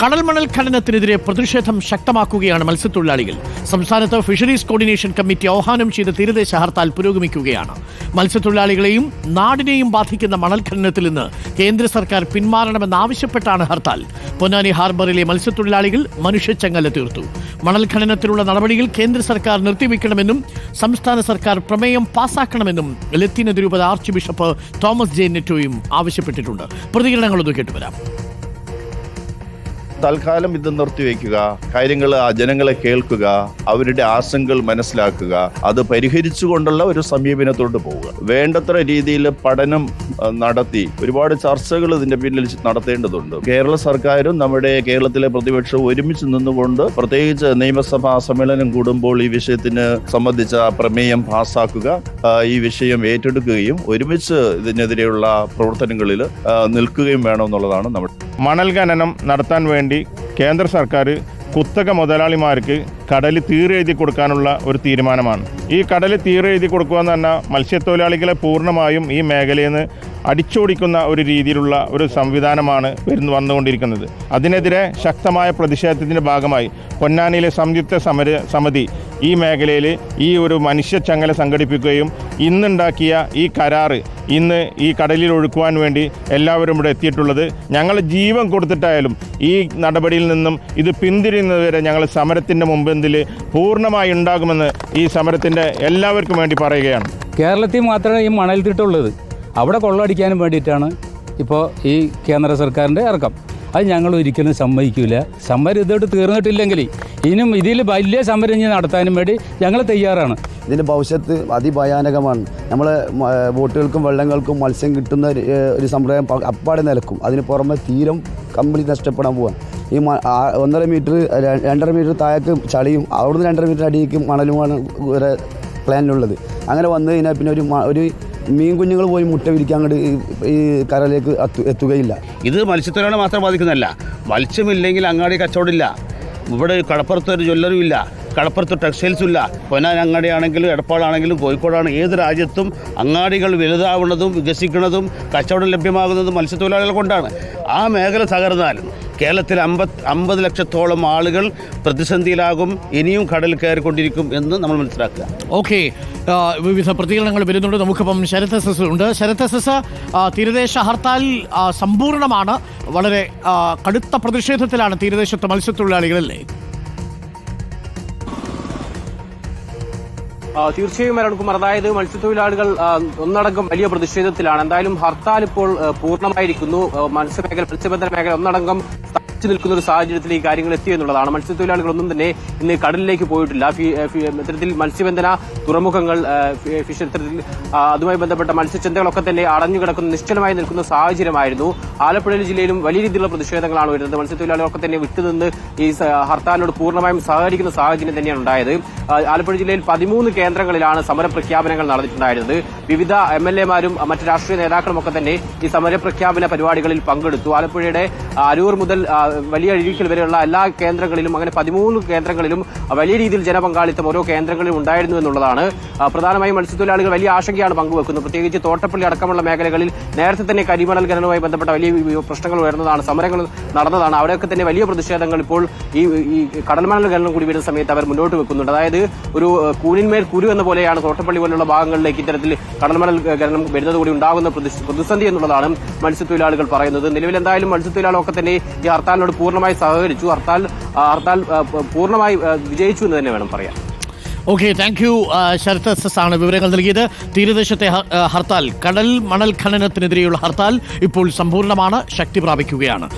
കടൽ മണൽ ഖനനത്തിനെതിരെ പ്രതിഷേധം ശക്തമാക്കുകയാണ് മത്സ്യത്തൊഴിലാളികൾ. സംസ്ഥാനത്ത് ഫിഷറീസ് കോർഡിനേഷൻ കമ്മിറ്റി ആഹ്വാനം ചെയ്ത തീരദേശ ഹർത്താൽ പുരോഗമിക്കുകയാണ്. മത്സ്യത്തൊഴിലാളികളെയും നാടിനെയും ബാധിക്കുന്ന മണൽ ഖനനത്തിൽ നിന്ന് കേന്ദ്ര സർക്കാർ പിന്മാറണമെന്നാവശ്യപ്പെട്ടാണ് ഹർത്താൽ. പൊന്നാനി ഹാർബറിലെ മത്സ്യത്തൊഴിലാളികൾ മനുഷ്യച്ചങ്ങല തീർത്തു. മണൽ ഖനനത്തിലുള്ള നടപടികൾ കേന്ദ്ര സർക്കാർ നിർത്തിവെക്കണമെന്നും സംസ്ഥാന സർക്കാർ പ്രമേയം പാസാക്കണമെന്നും അതിരൂപത ആർച്ച് ബിഷപ്പ് തോമസ് ജെ നെറ്റോയും ആവശ്യപ്പെട്ടിട്ടുണ്ട്. പ്രതികരണങ്ങളൊന്നും കേട്ടുവരാം. തൽക്കാലം ഇത് നിർത്തിവെക്കുക കാര്യങ്ങൾ ആ ജനങ്ങളെ കേൾക്കുക. അവരുടെ ആശങ്കകൾ മനസ്സിലാക്കുക. അത് പരിഹരിച്ചുകൊണ്ടുള്ള ഒരു സമീപനത്തോട്ട് പോവുക. വേണ്ടത്ര രീതിയിൽ പഠനം നടത്തി. ഒരുപാട് ചർച്ചകൾ ഇതിന്റെ പിന്നിൽ നടത്തേണ്ടതുണ്ട്. കേരള സർക്കാരും നമ്മുടെ കേരളത്തിലെ പ്രതിപക്ഷവും ഒരുമിച്ച് നിന്നുകൊണ്ട് പ്രത്യേകിച്ച് നിയമസഭാ സമ്മേളനം കൂടുമ്പോൾ ഈ വിഷയത്തിന് സംബന്ധിച്ച പ്രമേയം പാസാക്കുക ഈ വിഷയം ഏറ്റെടുക്കുകയും ഒരുമിച്ച് ഇതിനെതിരെയുള്ള പ്രവർത്തനങ്ങളിൽ നിൽക്കുകയും വേണമെന്നുള്ളതാണ് നമ്മുടെ മണൽ ഖനനം നടത്താൻ വേണ്ടി കേന്ദ്ര സർക്കാർ കുത്തക മുതലാളിമാർക്ക് കടൽ തീരെഴുതി കൊടുക്കാനുള്ള ഒരു തീരുമാനമാണ്. ഈ കടൽ തീരെഴുതി കൊടുക്കുക എന്ന് പറഞ്ഞാൽ മത്സ്യത്തൊഴിലാളികളെ പൂർണമായും ഈ മേഖലയിൽ നിന്ന് അടിച്ചോടിക്കുന്ന ഒരു രീതിയിലുള്ള ഒരു സംവിധാനമാണ് വരുന്നു വന്നുകൊണ്ടിരിക്കുന്നത്. അതിനെതിരെ ശക്തമായ പ്രതിഷേധത്തിന്റെ ഭാഗമായി പൊന്നാനിയിലെ സംയുക്ത സമര സമിതി ഈ മേഖലയിൽ ഈ ഒരു മനുഷ്യ ചങ്ങല സംഘടിപ്പിക്കുകയും ഇന്നുണ്ടാക്കിയ ഈ കരാറ് ഇന്ന് ഈ കടലിൽ ഒഴുക്കുവാൻ വേണ്ടി എല്ലാവരും ഇവിടെ എത്തിയിട്ടുള്ളത്. ഞങ്ങൾ ജീവൻ കൊടുത്തിട്ടായാലും ഈ നടപടിയിൽ നിന്നും ഇത് പിന്തിരിയുന്നതുവരെ ഞങ്ങൾ സമരത്തിന്റെ മുമ്പെന്തിൽ പൂർണമായി ഉണ്ടാകുമെന്ന് ഈ സമരത്തിന്റെ എല്ലാവർക്കും വേണ്ടി പറയുകയാണ്. കേരളത്തിൽ മാത്രമേ ഈ മണൽ തിട്ടുള്ളത് അവിടെ കൊള്ളടിക്കാനും വേണ്ടിയിട്ടാണ് ഇപ്പോൾ ഈ കേന്ദ്ര സർക്കാരിന്റെ ഇറക്കം. അത് ഞങ്ങൾ ഒരിക്കലും സമ്മതിക്കില്ല സമരം ഇതോട്ട് തീർന്നിട്ടില്ലെങ്കിൽ ഇനിയും ഇതിൽ വലിയ സമരം ഇനി നടത്താനും വേണ്ടി ഞങ്ങൾ തയ്യാറാണ്. ഇതിന്റെ ഭവിഷ്യത്ത് അതിഭയാനകമാണ്. നമ്മൾ ബോട്ടുകൾക്കും വെള്ളങ്ങൾക്കും മത്സ്യം കിട്ടുന്ന ഒരു, സമ്പ്രദായം അപ്പാടെ നിലക്കും. അതിന് പുറമെ തീരം കമ്പനി നഷ്ടപ്പെടാൻ പോവാൻ ഈ ഒന്നര മീറ്റർ രണ്ടര മീറ്റർ താഴേക്ക് ചളിയും അവിടുന്ന് രണ്ടര മീറ്റർ അടിയിലേക്ക് മണലുമാണ് വേറെ പ്ലാനിലുള്ളത്. അങ്ങനെ വന്നു കഴിഞ്ഞാൽ പിന്നെ ഒരു ഒരു മീൻ കുഞ്ഞുങ്ങൾ പോയി മുട്ട വിരിക്കാൻ അങ്ങോട്ട് ഈ- കരയിലേക്ക് എത്തുകയില്ല. ഇത് മത്സ്യത്തൊഴിലാളി മാത്രം ബാധിക്കുന്നതല്ല. മത്സ്യമില്ലെങ്കിൽ അങ്ങാടി കച്ചവടമില്ല. ഇവിടെ കടപ്പുറത്ത് ഒരു ജ്വല്ലറിയും ഇല്ല. കടപ്പുറത്ത് ടെക്സ്റ്റൈൽസും ഇല്ല. പൊന്നാൻ അങ്ങാടിയാണെങ്കിലും എടപ്പാളാണെങ്കിലും കോഴിക്കോടാണ് ഏത് രാജ്യത്തും അങ്ങാടികൾ വലുതാവുന്നതും വികസിക്കുന്നതും കച്ചവടം ലഭ്യമാകുന്നതും മത്സ്യത്തൊഴിലാളികൾ കൊണ്ടാണ്. ആ മേഖല തകർന്നാൽ കേരളത്തിൽ അമ്പത് അമ്പത് ലക്ഷത്തോളം ആളുകൾ പ്രതിസന്ധിയിലാകും ഇനിയും കടൽ കയറിക്കൊണ്ടിരിക്കും എന്ന് നമ്മൾ മനസ്സിലാക്കുക. ഓക്കെ. വിവിധ പ്രതികരണങ്ങൾ വരുന്നുണ്ട്. നമുക്കിപ്പം ശരത് എസ് എസ് ഉണ്ട്. ശരത് എസ് എസ് തീരദേശ ഹർത്താൽ സമ്പൂർണമാണ് വളരെ കടുത്ത പ്രതിഷേധത്തിലാണ് തീരദേശത്തെ മത്സ്യത്തൊഴിലാളികളല്ലേ തീർച്ചയായും അരുൺകുമാർ അതായത് മത്സ്യത്തൊഴിലാളികൾ ഒന്നടങ്കം വലിയ പ്രതിഷേധത്തിലാണ്. എന്തായാലും ഹർത്താൽ ഇപ്പോൾ പൂർണമായിരിക്കുന്നു. മത്സ്യമേഖല മത്സ്യബന്ധന മേഖല ഒന്നടങ്കം സ്ഥാപിച്ചു നിൽക്കുന്ന ഒരു സാഹചര്യത്തിൽ ഈ കാര്യങ്ങൾ എത്തി എന്നുള്ളതാണ്. മത്സ്യത്തൊഴിലാളികളൊന്നും തന്നെ ഇന്ന് കടലിലേക്ക് പോയിട്ടില്ല. ഇത്തരത്തിൽ മത്സ്യബന്ധന തുറമുഖങ്ങൾ ഫിഷ് ഇത്തരത്തിൽ അതുമായി ബന്ധപ്പെട്ട മത്സ്യചന്തകളൊക്കെ തന്നെ അടഞ്ഞുകിടക്കുന്ന നിശ്ചലമായി നിൽക്കുന്ന സാഹചര്യമായിരുന്നു. ആലപ്പുഴ ജില്ലയിലും വലിയ രീതിയിലുള്ള പ്രതിഷേധങ്ങളാണ് വരുന്നത് മത്സ്യത്തൊഴിലാളികളൊക്കെ തന്നെ വിട്ടുനിന്ന് ഈ ഹർത്താലിനോട് പൂർണമായും സഹകരിക്കുന്ന സാഹചര്യം തന്നെയാണ് ഉണ്ടായത്. ആലപ്പുഴ ജില്ലയിൽ പതിമൂന്ന് കേന്ദ്രങ്ങളിലാണ് സമര പ്രഖ്യാപനങ്ങൾ നടന്നിട്ടുണ്ടായിരുന്നത്. വിവിധ എം എൽ എമാരും മറ്റ് രാഷ്ട്രീയ നേതാക്കളുമൊക്കെ തന്നെ ഈ സമര പ്രഖ്യാപന പരിപാടികളിൽ പങ്കെടുത്തു. ആലപ്പുഴയുടെ അരൂർ മുതൽ വലിയ അഴീക്കൽ വരെയുള്ള എല്ലാ കേന്ദ്രങ്ങളിലും അങ്ങനെ പതിമൂന്ന് കേന്ദ്രങ്ങളിലും വലിയ രീതിയിൽ ജനപങ്കാളിത്തം ഓരോ കേന്ദ്രങ്ങളിലും ഉണ്ടായിരുന്നു എന്നുള്ളതാണ്. പ്രധാനമായും മത്സ്യത്തൊഴിലാളികൾ വലിയ ആശങ്കയാണ് പങ്കുവെക്കുന്നത്. പ്രത്യേകിച്ച് തോട്ടപ്പള്ളി അടക്കമുള്ള മേഖലകളിൽ നേരത്തെ തന്നെ കരിമണൽ ഖനനവുമായി ബന്ധപ്പെട്ട വലിയ പ്രശ്നങ്ങൾ ഉയർന്നതാണ് സമരങ്ങൾ നടന്നതാണ്. അവിടെയൊക്കെ തന്നെ വലിയ പ്രതിഷേധങ്ങൾ ഇപ്പോൾ ഈ ഈ കടൽമണൽ ഖനനം കൂടി വരുന്ന സമയത്ത് അവർ മുന്നോട്ട് വെക്കുന്നുണ്ട്. അതായത് ഒരു കൂനിന്മേൽ കുരു എന്ന പോലെയാണ് തോട്ടപ്പള്ളി പോലുള്ള ഭാഗങ്ങളിലേക്ക് ഇത്തരത്തിൽ കടൽമണൽ ഖനനം വരുന്നതുകൂടി ഉണ്ടാകുന്ന പ്രതി- പ്രതിസന്ധി എന്നുള്ളതാണ് മത്സ്യത്തൊഴിലാളികൾ പറയുന്നത്. നിലവിൽ എന്തായാലും മത്സ്യത്തൊഴിലാളികളൊക്കെ തന്നെ ഈ ഹർത്താലിനോട് പൂർണമായി സഹകരിച്ചു. ഹർത്താൽ ഹർത്താൽ പൂർണമായി വിജയിച്ചു എന്ന് തന്നെ വേണം പറയാൻ. Okay thank you Sarath S S ആണ് വിവരങ്ങൾ നൽകിയത്. തീരദേശത്തെ ഹർത്താൽ കടൽ മണൽ ഖനനത്തിനെതിരെയുള്ള ഹർത്താൽ ഇപ്പോൾ സമ്പൂർണമാണ് ശക്തി പ്രാപിക്കുകയാണ്.